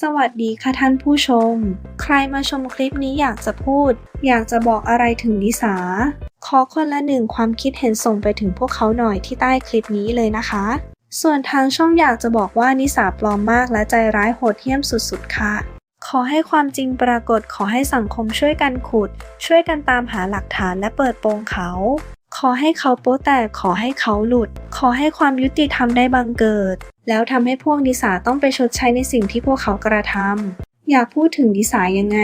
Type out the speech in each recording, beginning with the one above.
สวัสดีค่ะท่านผู้ชม ใครมาชมคลิปนี้อยากจะพูด อยากจะบอกอะไรถึงนิสา ขอคนละหนึ่งความคิดเห็นส่งไปถึงพวกเขาหน่อยที่ใต้คลิปนี้เลยนะคะ ส่วนทางช่องอยากจะบอกว่านิสาปลอมมากและใจร้ายโหดเหี้ยมสุดๆค่ะ ขอให้ความจริงปรากฏขอให้สังคมช่วยกันขุด ช่วยกันตามหาหลักฐานและเปิดโปงเขา ขอให้เขาโป๊แตกขอให้เขาหลุด ขอให้ความยุติธรรมได้บังเกิด แล้วทำให้พวกนิสาต้องไปชดใช้ในสิ่งที่พวกเขากระทำอยากพูดถึงนิสายังไง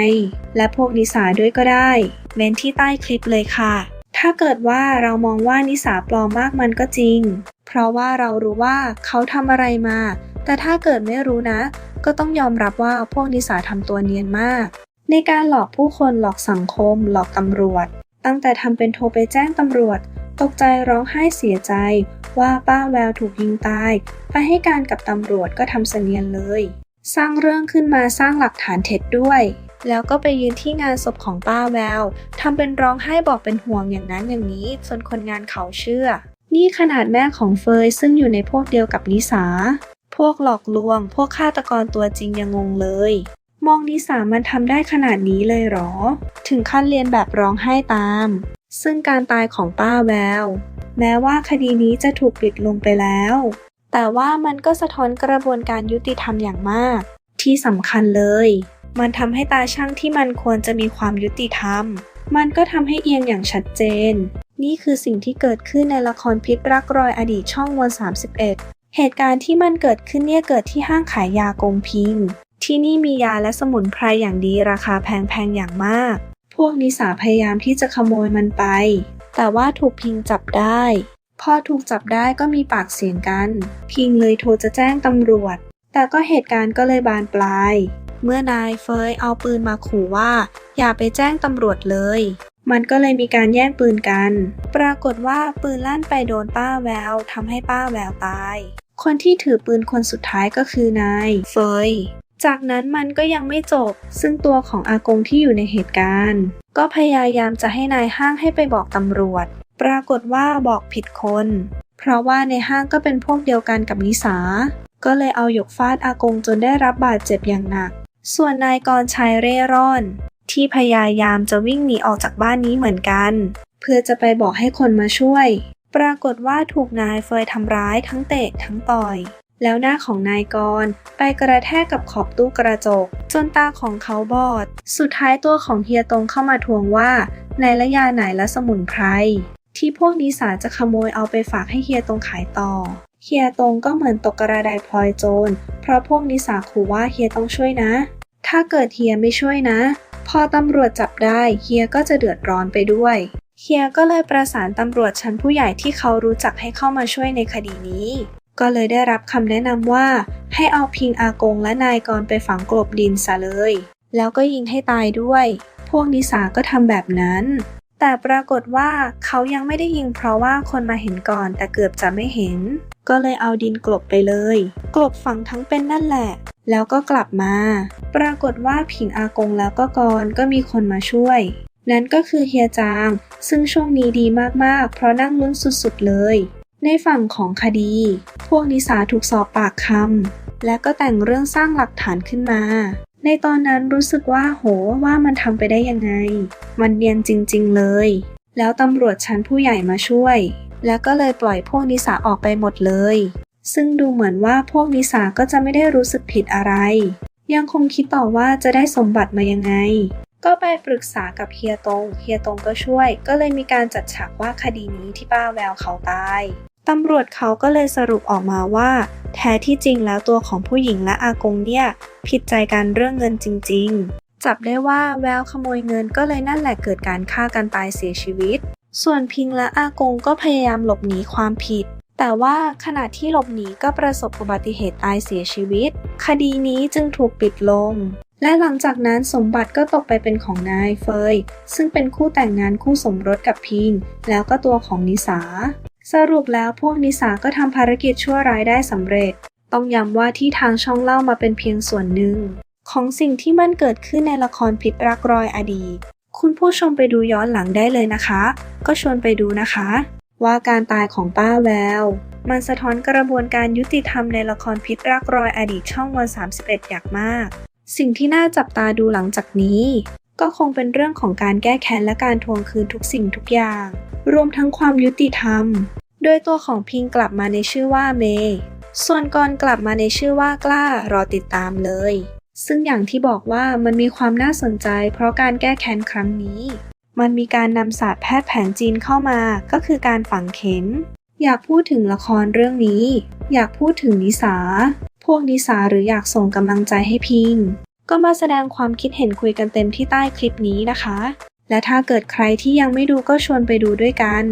และพวกนิสาด้วยก็ได้เม้นที่ใต้คลิปเลยค่ะ ถ้าเกิดว่าเรามองว่านิสาปลอมมากมันก็จริง เพราะว่าเรารู้ว่าเขาทำอะไรมา แต่ถ้าเกิดไม่รู้นะ ก็ต้องยอมรับว่าพวกนิสาทำตัวเนียนมาก ในการหลอกผู้คนหลอกสังคม หลอกตำรวจ ตั้งแต่ทำเป็นโทรไปแจ้งตำรวจ ตกใจร้องไห้เสียใจ ว่าป้าแววถูกยิงตาย ไปให้การกับตำรวจก็ทำเสนียนเลย สร้างเรื่องขึ้นมาสร้างหลักฐานเท็จด้วย แล้วก็ไปยืนที่งานศพของป้าแววทำเป็นร้องไห้บอกเป็นห่วงอย่างนั้นอย่างนี้จนคนงานเขาเชื่อ นี่ขนาดแม่ของเฟยซึ่งอยู่ในพวกเดียวกับนิสาพวกหลอกลวง พวกฆาตกรตัวจริงยังงงเลย มองนิสามันทำได้ขนาดนี้เลยเหรอ ถึงขั้นเรียนแบบร้องไห้ตาม ซึ่งการตายของป้าแวว แม้ว่าคดีนี้จะถูกปิดลงไปแล้ว แต่ว่ามันก็สะท้อนกระบวนการยุติธรรมอย่างมาก ที่สำคัญเลย มันทำให้ตาช่างที่มันควรจะมีความยุติธรรม มันก็ทำให้เอียงอย่างชัดเจน นี่คือสิ่งที่เกิดขึ้นในละครพิษรักรอยอดีตช่องวัน31เหตุการณ์ที่มันเกิดขึ้นเนี่ยเกิดที่ห้างขายยากงพิง ที่นี่มียาและสมุนไพรอย่างดีราคาแพงๆอย่างมาก พวกนิสาพยายามที่จะขโมยมันไป แต่ว่าถูกพิงจับได้ พอถูกจับได้ก็มีปากเสียงกัน พิงเลยโทรจะแจ้งตำรวจ แต่ก็เหตุการณ์ก็เลยบานปลาย เมื่อนายเฟยเอาปืนมาขู่ว่า อย่าไปแจ้งตำรวจเลย มันก็เลยมีการแย่งปืนกัน ปรากฏว่าปืนลั่นไปโดนป้าแววทำให้ป้าแววตายคนที่ถือปืนคนสุดท้ายก็คือนายเฟย จากนั้นมันก็ยังไม่จบ ซึ่งตัวของอากงที่อยู่ในเหตุการณ์ ก็พยายามจะให้นายห้างให้ไปบอกตำรวจ ปรากฏว่าบอกผิดคน เพราะว่าในห้างก็เป็นพวกเดียวกันกับนิสา ก็เลยเอาหยกฟาดอากงจนได้รับบาดเจ็บอย่างหนัก ส่วนนายกรชัยเร่ร่อน ที่พยายามจะวิ่งหนีออกจากบ้านนี้เหมือนกัน เพื่อจะไปบอกให้คนมาช่วย ปรากฏว่าถูกนายเฟยทำร้ายทั้งเตะทั้งต่อย แล้วหน้าของนายกร ไปกระแทกกับขอบตู้กระจก จนตาของเขาบอด สุดท้ายตัวของเฮียตงเข้ามาทวงว่าในละยาไหนและสมุนไพรที่พวกนิสาจะขโมยเอาไปฝากให้เฮียตงขายต่อ เฮียตงก็เหมือนตกกระไดพลอยโจร เพราะพวกนิสาขู่ว่าเฮียต้องช่วยนะ ถ้าเกิดเฮียไม่ช่วยนะ พอตำรวจจับได้เฮียก็จะเดือดร้อนไปด้วยเฮียก็เลยประสานตำรวจชั้นผู้ใหญ่ที่เขารู้จักให้เข้ามาช่วยในคดีนี้ ก็เลยได้รับคำแนะนำว่า ให้เอาพิงอากงและนายกรไปฝังกลบดินซะเลย แล้วก็ยิงให้ตายด้วย พวกนิสาก็ทำแบบนั้น แต่ปรากฏว่าเขายังไม่ได้ยิงเพราะว่าคนมาเห็นก่อนแต่เกือบจะไม่เห็น ก็เลยเอาดินกลบไปเลย กลบฝังทั้งเป็นนั่นแหละ แล้วก็กลับมา ปรากฏว่าผิงอากงแล้วก็กรก็มีคนมาช่วย นั่นก็คือเฮียจาง ซึ่งช่วงนี้ดีมากๆ เพราะนั่งลุ้นสุดๆเลย ในฝั่งของคดี พวกนิสาถูกสอบปากคำและก็แต่งเรื่องสร้างหลักฐานขึ้นมา ในตอนนั้นรู้สึกว่าโหว่ามันทำไปได้ยังไง มันเนียนจริง ๆ เลย แล้วตำรวจชั้นผู้ใหญ่มาช่วย แล้วก็เลยปล่อยพวกนิสาออกไปหมดเลย ซึ่งดูเหมือนว่าพวกนิสาก็จะไม่ได้รู้สึกผิดอะไร ยังคงคิดต่อว่าจะได้สมบัติมายังไงก็ไปปรึกษากับเฮียตง เฮียตงก็ช่วย ก็เลยมีการจัดฉากว่าคดีนี้ที่ป้าแววเขาตาย ตำรวจเขาก็เลยสรุปออกมาว่า แท้ที่จริงแล้วตัวของผู้หญิงและอากงเนี่ยผิดใจกันเรื่องเงินจริง ๆ จับได้ว่าแววขโมยเงินก็เลยนั่นแหละเกิดการฆ่ากันตายเสียชีวิต ส่วนพิงและอากงก็พยายามหลบหนีความผิด แต่ว่าขณะที่หลบหนีก็ประสบอุบัติเหตุตายเสียชีวิต คดีนี้จึงถูกปิดลง และหลังจากนั้นสมบัติก็ตกไปเป็นของนายเฟย ซึ่งเป็นคู่แต่งงานคู่สมรสกับพิง แล้วก็ตัวของนิสา สรุปแล้วพวกนิสาก็ทำภารกิจชั่วร้ายได้สำเร็จ ต้องย้ำว่าที่ทางช่องเล่ามาเป็นเพียงส่วนหนึ่ง ของสิ่งที่มันเกิดขึ้นในละครพิษรักรอยอดีต คุณผู้ชมไปดูย้อนหลังได้เลยนะคะ ก็ชวนไปดูนะคะ ว่าการตายของป้าแวว มันสะท้อนกระบวนการยุติธรรมในละครพิษรักรอยอดีตช่องวัน 31 อย่างมาก สิ่งที่น่าจับตาดูหลังจากนี้ ก็คงเป็นเรื่องของการแก้แค้นและการทวงคืนทุกสิ่งทุกอย่างรวมทั้งความยุติธรรม โดยตัวของพิงกลับมาในชื่อว่าเมย์ส่วนกรกลับมาในชื่อว่ากล้ารอติดตามเลย ซึ่งอย่างที่บอกว่ามันมีความน่าสนใจ เพราะการแก้แค้นครั้งนี้ มันมีการนำศาสตร์แพทย์แผนจีนเข้ามาก็คือการฝังเข็ม อยากพูดถึงละครเรื่องนี้ อยากพูดถึงนิสา พวกนิสาหรืออยากส่งกำลังใจให้พิง ก็มาแสดงความคิดเห็นคุยกันเต็มที่ใต้คลิปนี้นะคะ และถ้าเกิดใครที่ยังไม่ดูก็ชวนไปดูด้วยกัน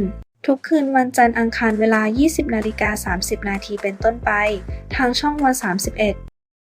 ทุกคืนวันจันทร์อังคารเวลา 20 นาฬิกา 30 นาทีเป็นต้นไป ทางช่องวัน 31